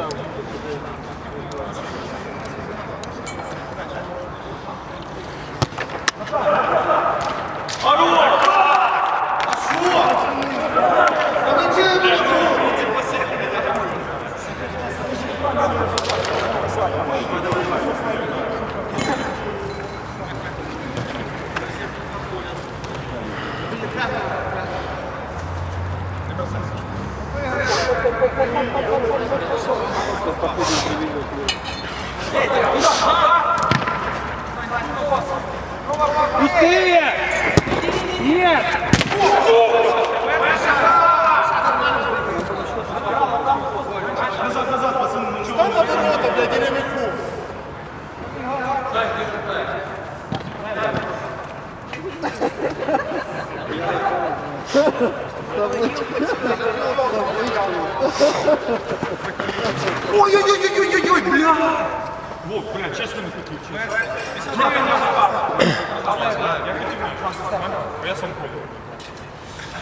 Thank you. ты! Нет! Назад, назад, пацаны, ну что? Стань оборотом, блядь, или веку. Ой-ой-ой-ой-ой-ой, бля! Вов, бля, честно мы купили.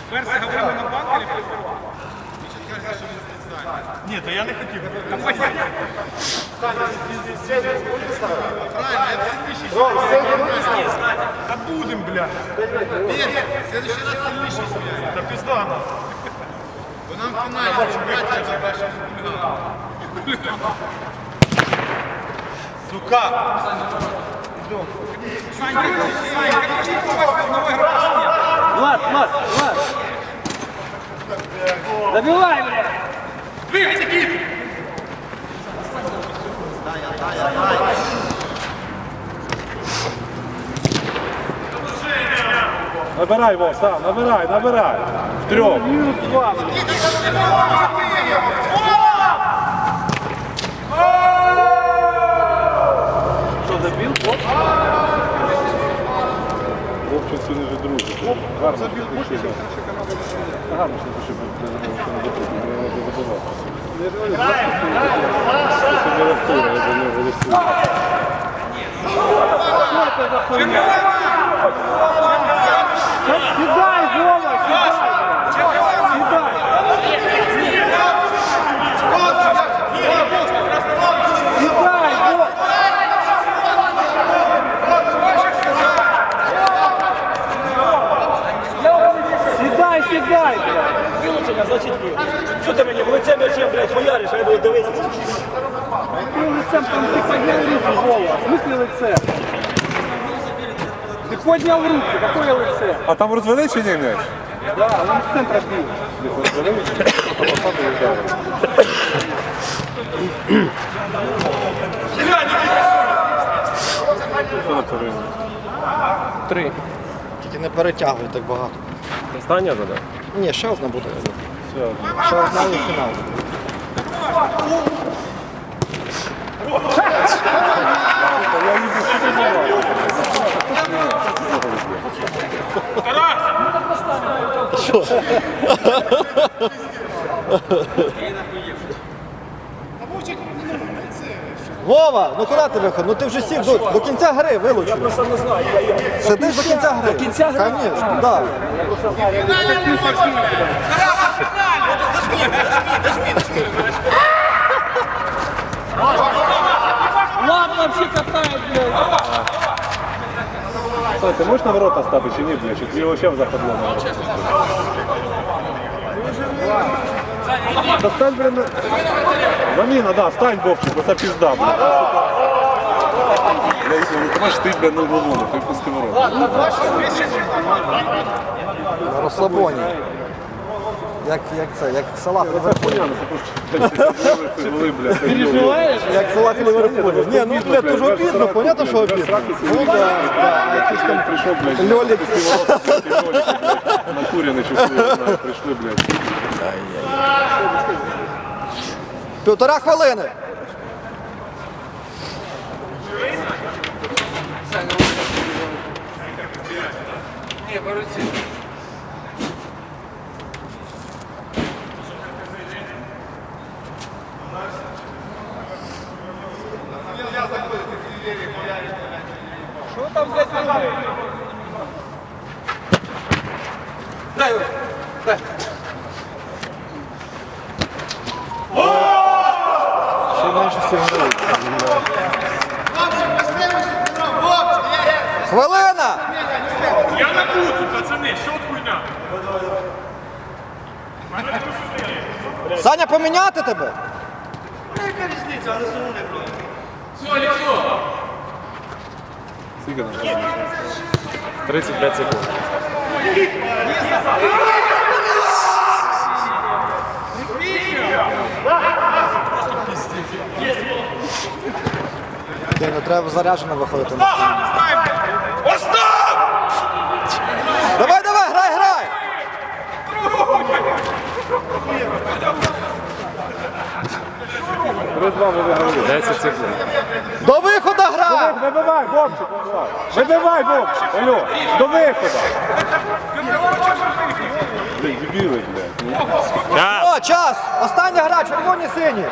Перси говорили на банк или Ні, то я не хотів. Та понятно. Та будем, бля. Следующий раз сильнейший сюда. Та пізда нам. Бо нам в фіналі чемпіонату забрати. Сука! Санька, Санька, как ты попасть в новый игрок? Влад, Влад, Влад! Забивай, блядь! Двигайся, Кип! Набирай его, сам, набирай, набирай. В трьох. Минус два, блядь. Что, забил? Оп. Хлопчик сьогодні вже друзі. Гарно. Забив Гарно, що ти ще Це не рахує, я за нього що Что это за хуйня? Седай, Вова, значить ні. Що ти мені в лице м'ячем, блядь, хуяриш, а я буду дивитися. Каким лицем там ты поднял руку, Вова? В смысле лице? Ты поднял руку, какое лице? А там розвели чи ні м'яч? Да, он с центра бил. Що на перерві? Три. Тільки не перетягуй так багато. Остання вода? Ні, ще одна буде. Все. Ще одна і фінал. Вова, ну куди ти виходив? Ну ти вже сів до, до кінця гри вилучив. Просто не знаю, я, я. Сидиш до кінця гри. До кінця гри? Звісно, так. Ладно, вообще катает, блядь. Слухай, ти можеш на ворота стати чи ні, блядь? Чи ти його ще в западло на ворота? Та стань, блядь, на... Заміна, да, стань, Бобчик, бо це пізда, блядь. Блядь, ну ти можеш ти, блядь, на голову, ти пусти ворота. На розслабоні. Як, як це, як салат. Були, блядь, Як салат Ливерпуль. Ні, ну блядь, дуже обідно, понятно, що обідно. Ну да, да, якийсь там прийшов, блядь, Льолік. накурений, знає, прийшли, блядь. Півтора хвилини. Что там, блядь, делаешь? менше сильно. Хвилина! Я на буцу, пацани, що от хуйня? Саня, поміняти тебе? Скільки там? 35 секунд. Ні, ну треба заряджено виходити. Остап! Давай, давай, грай, грай! Три-два ви виграли. 10 секунд. До виходу гра! Вибивай, Бобчик, вибивай. Бобчик. Алло, до виходу. Блін, дебіли, блядь. О, час! Остання гра, червоні сині!